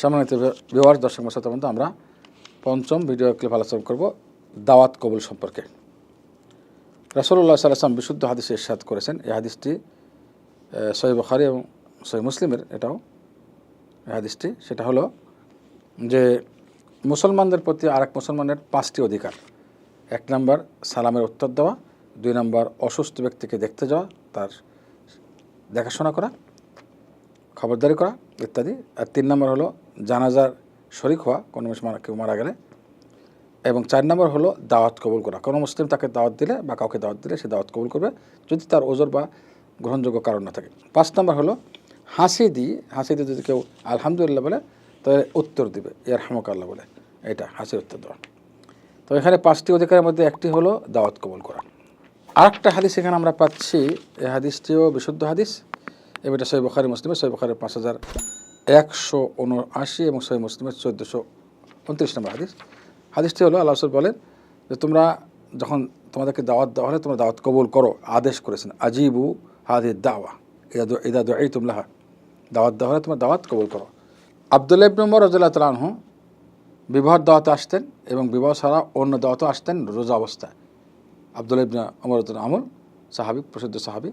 সম্মানিত বিবার দর্শক মশাত বন্ধু, আমরা পঞ্চম ভিডিও ক্লিপ আলোচনা করব দাওয়াত কবুল সম্পর্কে। রাসুল্লাহ সাল্লাম বিশুদ্ধ হাদিসে ইরশাদ করেছেন। এই হাদিসটি সহি বখারি এবং সহি মুসলিমের এটাও এই হাদিসটি। সেটা হলো যে মুসলমানদের প্রতি আরেক মুসলমানের পাঁচটি অধিকার। এক নম্বর, সালামের উত্তর দেওয়া। দুই নম্বর, অসুস্থ ব্যক্তিকে দেখতে যাওয়া, তার দেখাশোনা করা। খবরদারি করা, ইত্যাদি। আর তিন নম্বর হলো জানাজার শরিক হওয়া, কোনো মারা কেউ মারা গেলে। এবং চার নম্বর হলো দাওয়াত কবুল করা। কোনো মুসলিম তাকে দাওয়াত দিলে বা কাউকে দাওয়াত দিলে সে দাওয়াত কবুল করবে, যদি তার ওজোর বা গ্রহণযোগ্য কারণ না থাকে। পাঁচ নম্বর হলো হাসি দিয়ে হাসি দিয়ে যদি কেউ আলহামদুলিল্লাহ বলে, তাহলে উত্তর দিবে। ইয়ার হামক আল্লাহ বলে। এটা হাসির উত্তর দেওয়া। তো এখানে পাঁচটি অধিকারের মধ্যে একটি হলো দাওয়াত কবুল করা। আরেকটা হাদিস এখানে আমরা পাচ্ছি। এই হাদিসটিও বিশুদ্ধ হাদিস। এবং এটা সহি বখারি, মুসলিমের সহি বখারের পাঁচ হাজার একশো উনআশি এবং সহি মুসলিমের চোদ্দোশো উনত্রিশ নম্বর হাদিস। হাদিসটি হলো আল্লাহ বলেন যে তোমরা যখন তোমাদেরকে দাওয়াত দেওয়া হলে তোমরা দাওয়াত কবুল করো, আদেশ করেছেন, আজিবু হাদি দাওয়া, ইদা এই তুমলাহা দাওয়াত দেওয়া হলে তোমরা দাওয়াত কবুল করো। আবদুল্লাহ ইবনে উমর রাদিয়াল্লাহু তাআলা আনহু বিবাহর দাওয়াতে আসতেন এবং বিবাহ ছাড়া অন্য দাওয়াতেও আসতেন রোজা অবস্থায়। আবদুল্লাহ ইবনে রাদিয়াল্লাহু আমল সাহাবি, প্রসিদ্ধ সাহাবি।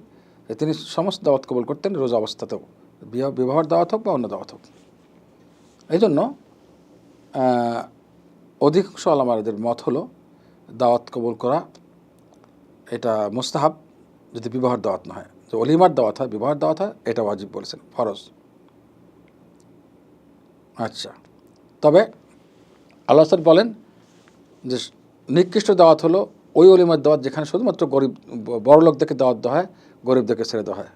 তিনি সমস্ত দাওয়াত কবুল করতেন, রোজা অবস্থাতেও। বিবাহ, বিবাহর দাওয়াত হোক বা অন্য দাওয়াত হোক। এই জন্য অধিকাংশ আলামারদের মত হলো, দাওয়াত কবুল করা এটা মুস্তাহাব, যদি বিবাহর দাওয়াত না হয়। যে অলিমার দাওয়াত হয়, বিবাহর দাওয়াত হয়, এটা ওয়াজিব বলেছেন, ফরজ। আচ্ছা তবে আল্লাহ সাল বলেন যে নিকৃষ্ট দাওয়াত হলো ওই অলিমার দাওয়াত যেখানে শুধুমাত্র গরিব বড় লোকদেরকে দাওয়াত দেওয়া হয় গরিবদেরকে ছেড়ে দেওয়া হয়।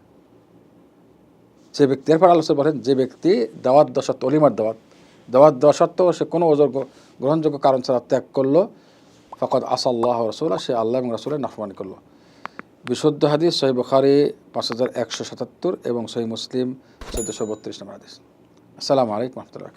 যে ব্যক্তি, এরপর আলোচনা বলেন, যে ব্যক্তি দাওয়াত দেওয়া অলিমার দাওয়াত দাওয়াত দেওয়া সত্ত্বেও সে কোনো ওজোর গ্রহণযোগ্য কারণ ছাড়া ত্যাগ করল। ফকত আসাল্লাহ রসুল্লাহ সে আল্লাহ এবং রসুলের নাফরমানি করল। বিশুদ্ধ হাদিস, সহি বুখারি, পাঁচ হাজার একশো সাতাত্তর এবং সহি মুসলিম, চোদ্দোশো বত্রিশ নম্বর হাদিস। আসসালামু আলাইকুম রহমতুল্লাহ